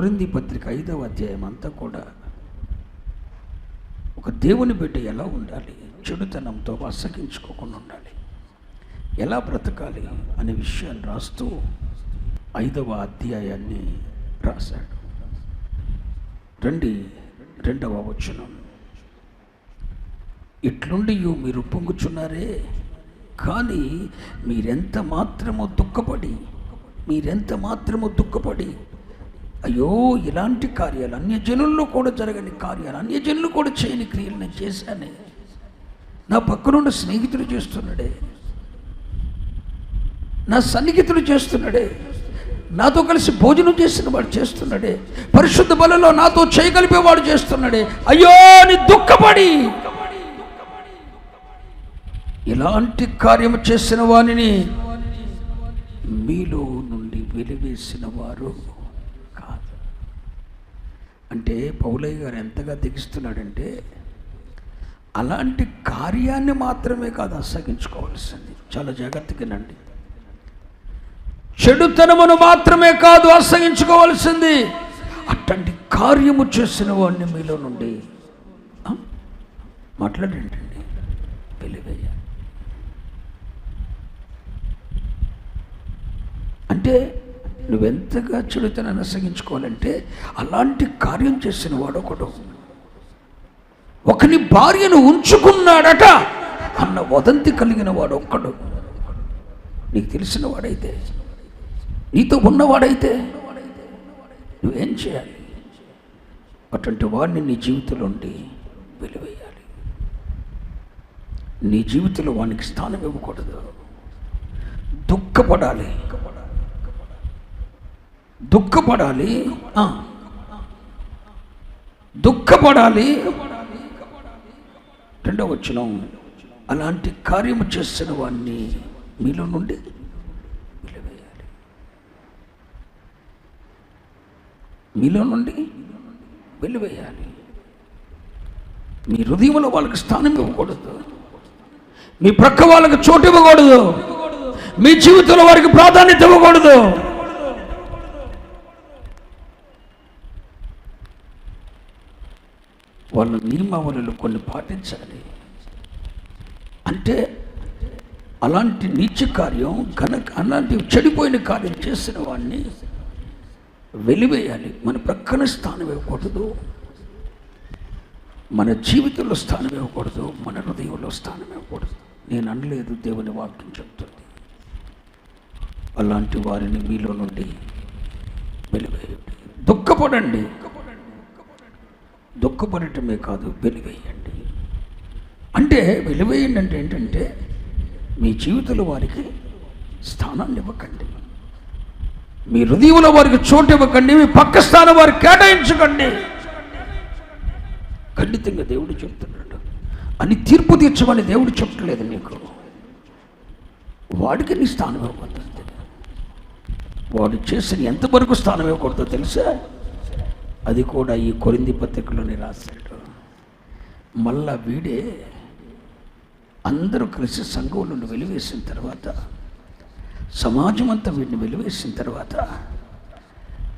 కొరింది పత్రిక ఐదవ అధ్యాయం అంతా కూడా ఒక దేవుని బిడ్డ ఎలా ఉండాలి? చెడుతనంతో అసగించుకోకుండా ఉండాలి. ఎలా బ్రతకాలి అనే విషయాన్ని రాస్తూ ఐదవ అధ్యాయాన్ని రాశాడు. రండి రెండవ వచనం. ఇట్లుండి మీరు పొంగుచున్నారే కానీ మీరెంత మాత్రమో దుఃఖపడి మీరెంత మాత్రమో దుఃఖపడి అయ్యో ఇలాంటి కార్యాలు అన్యజనుల్లో కూడా జరగని కార్యాలు అన్యజనులు కూడా చేయని క్రియలు నేను చేశానే. నా పక్కనున్న స్నేహితుడు చేస్తున్నాడే. నా సన్నిహితుడు చేస్తున్నాడే. నాతో కలిసి భోజనం చేసిన వాడు చేస్తున్నాడే. పరిశుద్ధ బలలో నాతో చేయగలిపేవాడు చేస్తున్నాడే. అయ్యో నీ దుఃఖపడి! ఇలాంటి కార్యము చేసిన వానిని మీలో నుండి వెలివేసిన వారు. అంటే పౌలయ్య గారు ఎంతగా తెగిస్తున్నాడంటే అలాంటి కార్యాన్ని మాత్రమే కాదు అసగించుకోవాల్సింది చాలా జాగ్రత్తగానండి చెడుతనమును మాత్రమే కాదు అసగించుకోవాల్సింది అట్లాంటి కార్యము చేసిన వాడిని మీలో నుండి మాట్లాడేంటండి వెలివేయాలి అంటే నువ్వెంతగా చెడుతనాన్ని అసగించుకోవాలంటే అలాంటి కార్యం చేసిన వాడు ఒకడు. ఒకని భార్యను ఉంచుకున్నాడట అన్న వదంతి కలిగిన వాడు ఒక్కడు. నీకు తెలిసిన వాడైతే నీతో ఉన్నవాడైతే నువ్వేం చేయాలి? అటువంటి వాడిని నీ జీవితంలో ఉండి వెలివేయాలి. నీ జీవితంలో వానికి స్థానం ఇవ్వకూడదు. దుఃఖపడాలి. దుఃఖపడాలి. దుఃఖపడాలి. రెండవ వచ్చిన అలాంటి కార్యము చేసిన వాడిని మీలో నుండి వెలివేయాలి మీలో నుండి వెలివేయాలి మీ హృదయంలో వాళ్ళకి స్థానం ఇవ్వకూడదు. మీ ప్రక్క వాళ్ళకి చోటు ఇవ్వకూడదు. మీ జీవితంలో వారికి ప్రాధాన్యత ఇవ్వకూడదు. వాళ్ళు నియమావళులు కొన్ని పాటించాలి. అంటే అలాంటి నీచ కార్యం ఘన అలాంటి చెడిపోయిన కార్యం చేసిన వాడిని వెలివేయాలి. మన ప్రక్కన స్థానం ఇవ్వకూడదు. మన జీవితంలో స్థానం ఇవ్వకూడదు. మన హృదయంలో స్థానం ఇవ్వకూడదు. నేను అనలేదు దేవుని వాక్యం చెప్తుంది. అలాంటి వారిని మీలో నుండి వెలివేయండి. దుఃఖపడండి. దుఃఖపడటమే కాదు వెలివేయండి. అంటే వెలివేయండి అంటే ఏంటంటే మీ జీవితంలో వారికి స్థానాన్ని ఇవ్వకండి. మీ హృదయంలో వారికి చోటు ఇవ్వకండి మీ పక్క స్థానం వారికి కేటాయించకండి. ఖండితంగా దేవుడు చెప్తున్నాడు. అని తీర్పు తీర్చమని దేవుడు చెప్పట్లేదు నీకు. వాడికి నీ స్థానం ఇవ్వకూడదు. వాడు చేసిన ఎంతవరకు స్థానం ఇవ్వకూడదో తెలుసా? అది కూడా ఈ కొరింది పత్రికలోనే రాశాడు. మళ్ళా వీడే అందరూ కలిసి సంఘంలో వెలివేసిన తర్వాత సమాజం అంతా వీడిని వెలివేసిన తర్వాత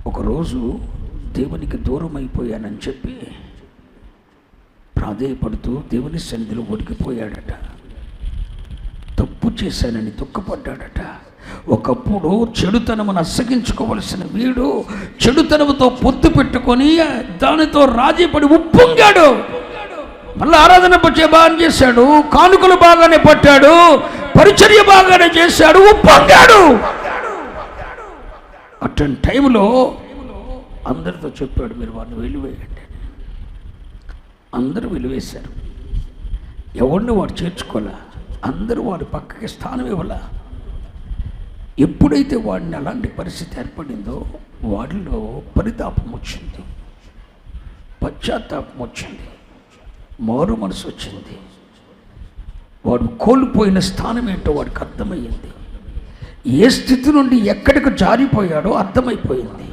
ఒకరోజు దేవునికి దూరం అయిపోయానని చెప్పి ప్రాధేయపడుతూ దేవుని సన్నిధిలో ఒడికిపోయాడట తప్పు చేశానని దుఃఖపడ్డాడట. ఒకప్పుడు చెడుతనమును అస్సగించుకోవలసిన వీడు చెడుతనముతో పొత్తు పెట్టుకొని దానితో రాజీపడి ఉప్పొంగాడు. మళ్ళీ ఆరాధన పచ్చే బాగా చేశాడు కానుకలు బాగానే పట్టాడు పరిచర్య బాగానే చేశాడు ఉప్పొంగాడు. అటువంటి టైంలో అందరితో చెప్పాడు మీరు వారిని వెలివేయండి. అందరూ వెలివేశారు. ఎవరిని వాడు చేర్చుకోలే అందరూ వాడి పక్కకి స్థానం ఇవ్వలే? ఎప్పుడైతే వాడిని అలాంటి పరిస్థితి ఏర్పడిందో వాడిలో పరితాపం వచ్చింది. పశ్చాత్తాపం వచ్చింది. మారు మనసు వచ్చింది. వాడు కోల్పోయిన స్థానం ఏంటో వాడికి అర్థమయ్యింది. ఏ స్థితి నుండి ఎక్కడికి జారిపోయాడో అర్థమైపోయింది.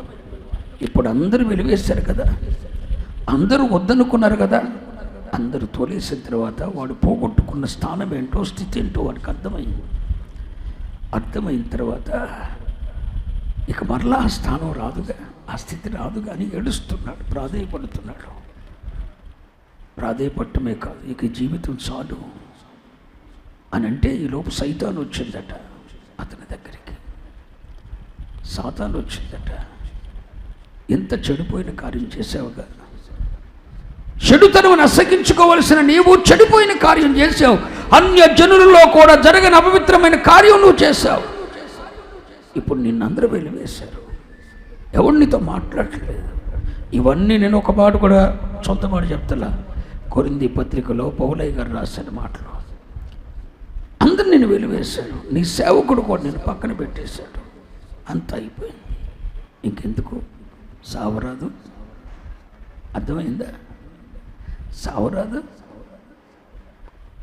ఇప్పుడు అందరూ వెలివేశారు కదా. అందరూ వద్దనుకున్నారు కదా. అందరూ తోలేసిన తర్వాత వాడు పోగొట్టుకున్న స్థానం ఏంటో స్థితి ఏంటో వాడికి అర్థమైంది అర్థమైన తర్వాత ఇక మరలా ఆ స్థానం రాదుగా ఆ స్థితి రాదు కానీ ఏడుస్తున్నాడు ప్రాధేయపడుతున్నాడు. ప్రాధేయపడటమే కాదు ఇక జీవితం చాలు అని అంటే ఈలోపు సైతాన్ వచ్చిందట అతని దగ్గరికి. సాతాన్ వచ్చిందట. ఎంత చెడిపోయిన కార్యం చేసావుగా చెడుతనం అసగించుకోవలసిన నీవు చెడిపోయిన కార్యం చేసావు అన్య జనులలో కూడా జరగని అపవిత్రమైన కార్యం నువ్వు చేశావు. ఇప్పుడు నిన్నందరూ వెలివేశారు. ఎవడు నీతో మాట్లాడట్లేదు. ఇవన్నీ నేను ఒక మాట కూడా సొంత మాట చెప్తలా? కొరింది పత్రికలో పౌలయ్య గారు రాసిన మాటలు. అందరు నేను వెలివేశాడు నీ సేవకుడు కూడా నేను పక్కన పెట్టేశాడు. అంత అయిపోయింది. ఇంకెందుకు? సావరాదు? అర్థమైందా? సావరాదు?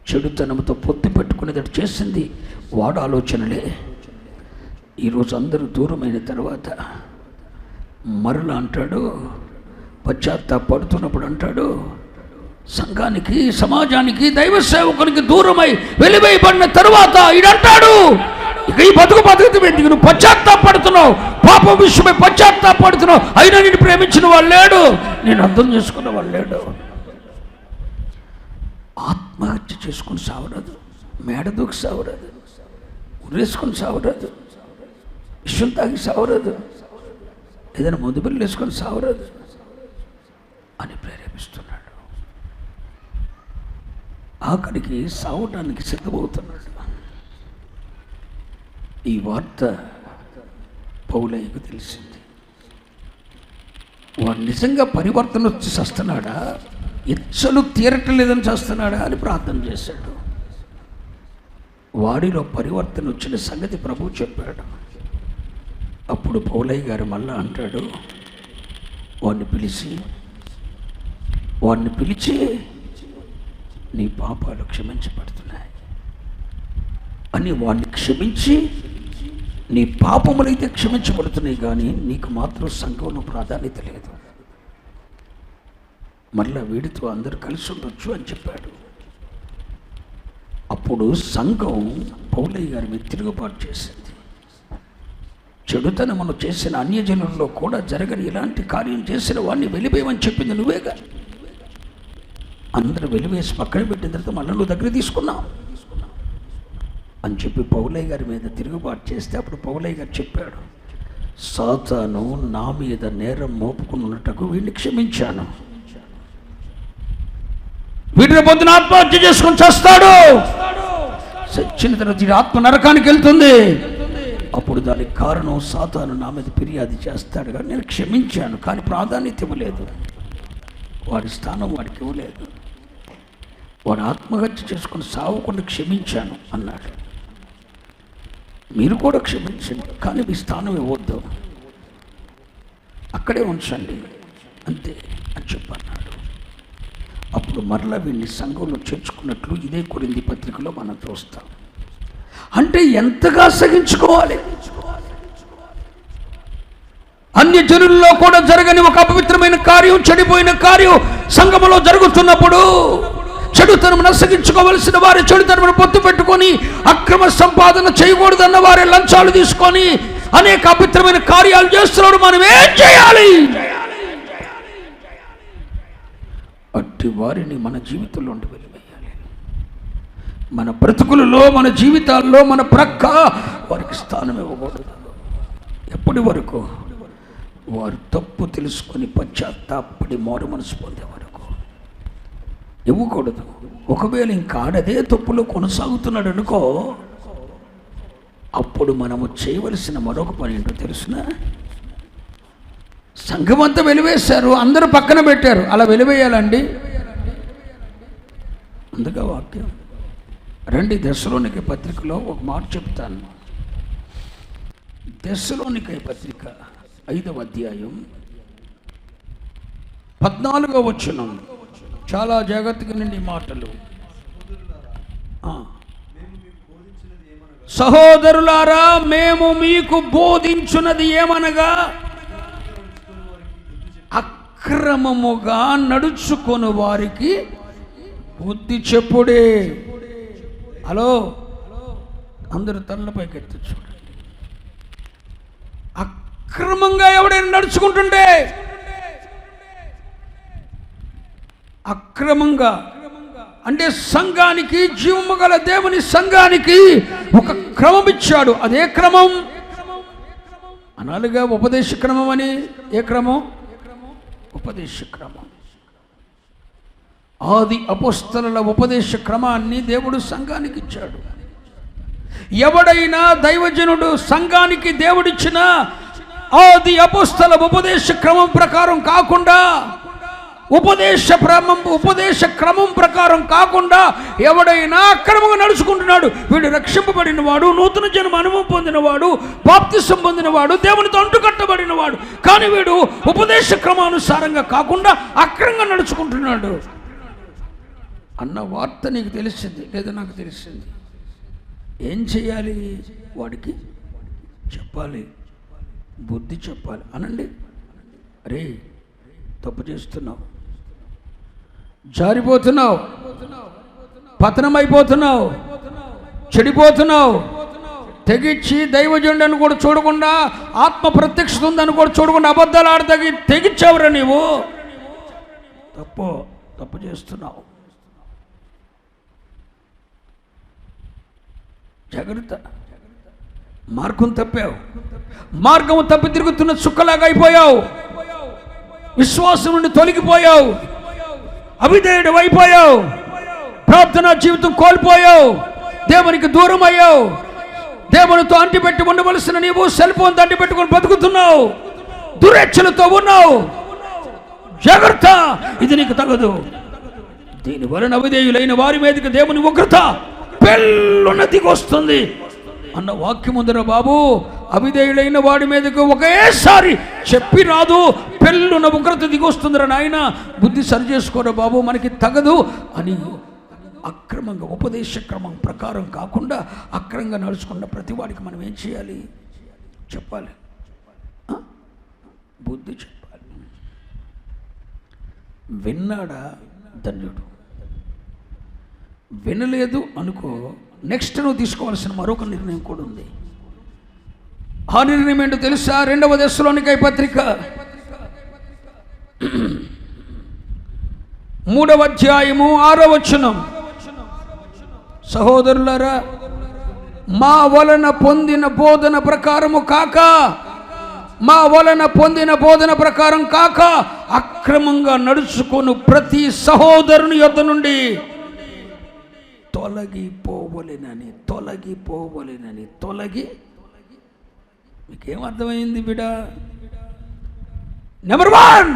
చెడుతనంతో పొత్తి పెట్టుకునేటట్టు చేసింది. వాడు ఆలోచనలే. ఈరోజు అందరూ దూరమైన తర్వాత మరలా అంటాడు పశ్చాత్తాపడుతున్నప్పుడు అంటాడు సంఘానికి సమాజానికి దైవ సేవకునికి దూరమై వెలివేయబడిన తరువాత ఈడంటాడు ఇక ఈ బతుకు బతుకు పెట్టి నువ్వు పశ్చాత్తాపడుతున్నావు పాపం విషయమై పశ్చాత్తాపడుతున్నావు అయినా నేను ప్రేమించిన వాళ్ళు లేడు నేను అర్థం చేసుకున్న వాళ్ళు లేడు. ఆత్మహత్య చేసుకుని సావరాదు. మేడ దూకి సావరాదు. ఉరేసుకొని సావరాదు. విషయం తాగి సావరాదు. ఏదైనా ముందు పిల్లలు వేసుకొని సావరాదు అని ప్రేరేపిస్తున్నాడు. ఆఖరికి సావటానికి సిద్ధమవుతున్నాడు. ఈ వార్త పౌలయ్యకు తెలిసింది. వాడు నిజంగా పరివర్తన వచ్చి సస్తున్నాడా? ఇచ్చలు తీరటం లేదని చేస్తున్నాడా అని ప్రార్థన చేశాడు. వాడిలో పరివర్తన వచ్చిన సంగతి ప్రభు చెప్పాడు. అప్పుడు పౌలయ్య గారు మళ్ళా అంటాడు వాడిని పిలిచి వాడిని పిలిచి నీ పాపాలు క్షమించబడుతున్నాయి అని వాడిని క్షమించి నీ పాపములైతే క్షమించబడుతున్నాయి కానీ నీకు మాత్రం సంఘంలో ప్రాధాన్యత లేదు. మళ్ళీ వీడితో అందరూ కలిసి ఉండొచ్చు అని చెప్పాడు. అప్పుడు సంఘం పౌలయ్య గారి మీద తిరుగుబాటు చేసింది. చెడుతనమును చేసిన అన్యజనుల్లో కూడా జరగని ఇలాంటి కార్యం చేసిన వాడిని వెలివేయమని చెప్పింది నువ్వేగా అందరూ వెలివేసి పక్కన పెట్టిన తర్వాత మళ్ళీ నువ్వు దగ్గర తీసుకున్నావు అని చెప్పి పౌలయ్య గారి మీద తిరుగుబాటు చేస్తే అప్పుడు పౌలయ్య గారు చెప్పాడు సాతాను నా మీద నేరం మోపుకున్నటకు వీడిని క్షమించాను. వీటిని పొద్దున ఆత్మహత్య చేసుకొని చేస్తాడు. చచ్చిన తర్వాత వీడి ఆత్మ నరకానికి వెళ్తుంది. అప్పుడు దానికి కారణం సాతాను నా మీద ఫిర్యాదు చేస్తాడు కానీ నేను క్షమించాను కానీ ప్రాధాన్యత ఇవ్వలేదు. వాడి స్థానం వాడికి ఇవ్వలేదు. వాడు ఆత్మహత్య చేసుకుని సావకుండా క్షమించాను అన్నాడు. మీరు కూడా క్షమించండి కానీ మీ స్థానం ఇవ్వద్దు. అక్కడే ఉంచండి అంతే అని చెప్పాను. అప్పుడు మరలా వీడిని సంఘంలో చేర్చుకున్నట్లు ఇదే కొరింది పత్రికలో మనం చూస్తాం. అంటే ఎంతగా సహించుకోవాలి? అన్ని జనుల్లో కూడా జరగని ఒక అపవిత్రమైన కార్యం చెడిపోయిన కార్యం సంఘములో జరుగుతున్నప్పుడు చెడుతనం నసగించుకోవలసిన వారి చెడుతనమును పొత్తు పెట్టుకొని అక్రమ సంపాదన చేయకూడదన్న వారి లంచాలు తీసుకొని అనేక అపవిత్రమైన కార్యాలు చేస్తున్నాడు. మనం ఏం చేయాలి? అట్టి వారిని మన జీవితంలో ఉండి వెలివేయాలి మన బ్రతుకులలో మన జీవితాల్లో మన ప్రక్క వారికి స్థానం ఇవ్వకూడదు. ఎప్పటి వరకు? వారు తప్పు తెలుసుకొని పశ్చాత్తాపడి మారు మనసు పొందే వరకు. ఇవ్వకూడదు. ఒకవేళ ఇంకా ఆడదే తప్పులో కొనసాగుతున్నాడు అనుకో అప్పుడు మనము చేయవలసిన మరొక పని ఏంటో తెలుసునా? సంఘమంతా వెలివేశారు. అందరూ పక్కన పెట్టారు. అలా వెలివేయాలండి. అందుగా వాక్యం. రండి దశలోనికి పత్రికలో ఒక మాట చెప్తాను. దశలోనికి పత్రిక ఐదవ అధ్యాయం పద్నాలుగో వచ్చిన చాలా జాగ్రత్తగా నిండి మాటలు. సహోదరులారా మేము మీకు బోధించున్నది ఏమనగా? అక్రమముగా నడుచుకొని వారికి బుద్ధి చెప్పుడే. హలో? అందరు తల్ల ఎత్తి చూడండి అక్రమంగా ఎవడైనా నడుచుకుంటుంటే అక్రమంగా అంటే సంఘానికి జీవము గల దేవుని సంఘానికి ఒక క్రమం ఇచ్చాడు. అదే క్రమం? అనాలుగా ఉపదేశ క్రమం అని ఏ క్రమం? ఉపదేశ క్రమం. ఆది అపోస్తల ఉపదేశ క్రమాన్ని దేవుడు సంఘానికి ఇచ్చాడు ఎవడైనా దైవజనుడు సంఘానికి దేవుడిచ్చిన ఆది అపుస్తల ఉపదేశ క్రమం ప్రకారం కాకుండా ఉపదేశ క్రమం ఉపదేశ క్రమం ప్రకారం కాకుండా ఎవడైనా అక్రమంగా నడుచుకుంటున్నాడు వీడు రక్షింపబడిన వాడు నూతన జన్మ అనుభవం పొందినవాడు బాప్తిసం పొందినవాడు దేవునితో అంటుకట్టబడినవాడు. కానీ వీడు ఉపదేశ క్రమానుసారంగా కాకుండా అక్రంగా నడుచుకుంటున్నాడు. అన్న వార్త నీకు తెలిసింది లేదా నాకు తెలిసింది? ఏం చేయాలి వాడికి? చెప్పాలి. బుద్ధి చెప్పాలి. అనండి. అరే తప్పు చేస్తున్నావు. జారిపోతున్నావు. పతనమైపోతున్నావు. చెడిపోతున్నావు. తెగిచ్చి దైవజనుడని కూడా చూడకుండా ఆత్మ ప్రత్యక్షత ఉందని కూడా చూడకుండా అబద్ధాలు ఆడతగి తెగిచ్చావురా నీవు? తప్పు. తప్పు చేస్తున్నావు. జాగ్రత్త. మార్గం తప్పావు. మార్గం తప్పి తిరుగుతున్న చుక్కలాగా అయిపోయావు. విశ్వాసం నుండి తొలగిపోయావు. అవిధేయుడు అయిపోయావు. ప్రార్థనా జీవితం కోల్పోయావు. దేవునికి దూరం అయ్యావు. దేవునితో అంటిపెట్టి ఉండవలసిన నీవు సెల్ ఫోన్ అంటి పెట్టుకొని బతుకుతున్నావు. దురేచ్ఛలతో ఉన్నావు. జాగ్రత్త. ఇది నీకు తగదు. దీని వలన అవిధేయులైన వారి మీదకి దేవుని ఉగ్రత పెళ్ళున్న దిగొస్తుంది. అన్న వాక్యం ఉందిరా బాబు అవిధేయుడైన వాడి మీదకి ఒకేసారి చెప్పి రాదు. పెళ్ళున్న ఉగ్రత దిగొస్తుందిరా నాయన. బుద్ధి సరి చేసుకోరా బాబు మనకి తగదు అని అక్రమంగా ఉపదేశ క్రమం ప్రకారం కాకుండా అక్రమంగా నడుచుకున్న ప్రతి వాడికి మనం ఏం చేయాలి? చెప్పాలి. బుద్ధి చెప్పాలి. విన్నాడా ధన్యుడు? వినలేదు అనుకో నెక్స్ట్ నువ్వు తీసుకోవాల్సిన మరొక నిర్ణయం కూడా ఉంది. ఆ నిర్ణయం ఏంటో తెలుసా? రెండవ దశలోనికై పత్రిక. మూడవ అధ్యాయము ఆరో వచనం. సహోదరులరా మా వలన పొందిన బోధన ప్రకారము కాక మా వలన పొందిన బోధన ప్రకారం కాక అక్రమంగా నడుచుకొను ప్రతి సహోదరుని యొద్ద నుండి. తొలగిపోవలేనని తొలగిపోవలేనని తొలగి మీకేం అర్థమైంది బిడ? నెంబర్ వన్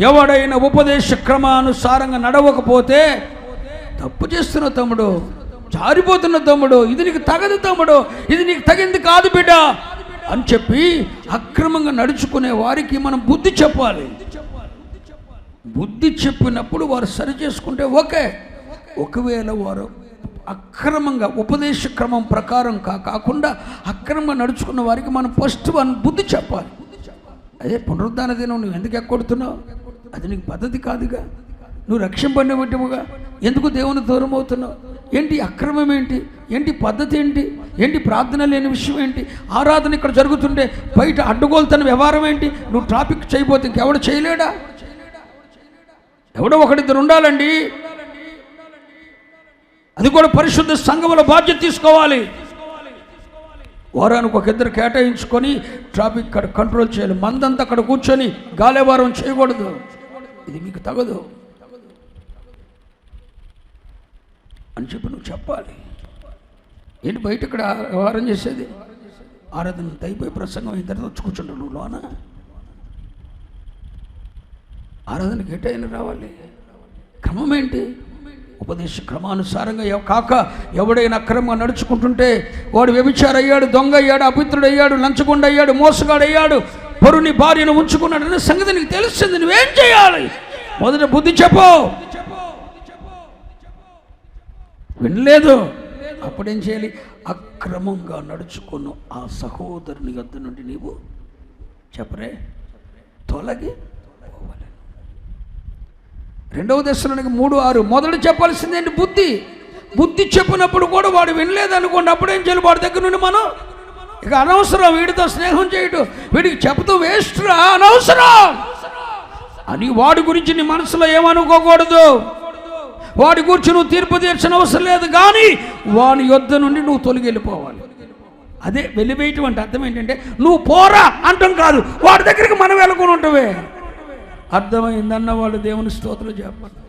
ఎవడైనా ఉపదేశ క్రమానుసారంగా నడవకపోతే తప్పు చేస్తున్న తమ్ముడు జారిపోతున్న తమ్ముడు ఇది నీకు తగదు తమ్ముడు ఇది నీకు తగింది కాదు బిడ్డ అని చెప్పి అక్రమంగా నడుచుకునే వారికి మనం బుద్ధి చెప్పాలి. బుద్ధి చెప్పినప్పుడు వారు సరి చేసుకుంటే ఓకే. ఒకవేళ వారు అక్రమంగా ఉపదేశ క్రమం ప్రకారం కా కాకుండా అక్రమంగా నడుచుకున్న వారికి మనం ఫస్ట్ వన్ బుద్ధి చెప్పాలి. అదే పునరుద్ధాన దినం నువ్వు ఎందుకు ఎక్కొడుతున్నావు? అది నీకు పద్ధతి కాదుగా. నువ్వు రక్షింపడినట్టుగా ఎందుకు దేవుని దూరం అవుతున్నావు? ఏంటి అక్రమం ఏంటి? ఏంటి పద్ధతి ఏంటి? ఏంటి ప్రార్థన లేని విషయం ఏంటి? ఆరాధన ఇక్కడ జరుగుతుంటే బయట అడ్డుగోలుతున్న వ్యవహారం ఏంటి? నువ్వు ట్రాఫిక్ చేయబోతే ఇంకెవడు చేయలేడా? ఎవడో ఒకడిద్దరు ఉండాలండి. అది కూడా పరిశుద్ధ సంఘముల బాధ్యత తీసుకోవాలి. వారానికి ఒక ఇద్దరు కేటాయించుకొని ట్రాఫిక్ అక్కడ కంట్రోల్ చేయాలి. మందంతా అక్కడ కూర్చొని గాలేవారం చేయకూడదు. ఇది మీకు తగదు. అని చెప్పి నువ్వు చెప్పాలి. ఏంటి బయట ఇక్కడ వ్యవహారం చేసేది? ఆరాధన అయిపోయి ప్రసంగం అయిన తర్వాత వచ్చి నువ్వు లోన? ఆరాధనకి ఎటైనా రావాలి. క్రమం ఏంటి? ఉపదేశ క్రమానుసారంగా కాక ఎవడైనా అక్రమంగా నడుచుకుంటుంటే వాడు వ్యభిచార అయ్యాడు దొంగ అయ్యాడు అపిత్రుడు అయ్యాడు లంచగొండ అయ్యాడు మోసగాడు అయ్యాడు పరుని భార్యను ఉంచుకున్నాడు అనే సంగతి నీకు తెలుస్తుంది నువ్వేం చేయాలి? మొదట బుద్ధి చెప్పు. వినలేదు. అప్పుడేం చేయాలి? అక్రమంగా నడుచుకున్న ఆ సహోదరుని వద్ద నుండి నీవు చెప్పరే? తొలగి రెండవ దశలోనికి మూడు ఆరు. మొదలు చెప్పాల్సింది ఏంటి? బుద్ధి. బుద్ధి చెప్పినప్పుడు కూడా వాడు వినలేదనుకోండి అప్పుడేం చేయాలి? వాడి దగ్గర నుండి మనం ఇక అనవసరం వీడితో స్నేహం చేయటం. వీడికి చెబుతూ వేస్ట్ రా అనవసరం. అని వాడి గురించి నీ మనసులో ఏమనుకోకూడదు. వాడి గురించి నువ్వు తీర్పు తీర్చిన అవసరం లేదు కానీ వాని యొద్ద నుండి నువ్వు తొలగి వెళ్ళిపోవాలి. అదే వెళ్ళిపోయేటువంటి అంటే అర్థం ఏంటంటే నువ్వు పోరా అంటాం కాదు. వాడి దగ్గరికి మనం వెళ్ళకుండా ఉంటావే అర్థమైందన్న వాళ్ళు దేవుని స్తోత్రం చెప్పండి.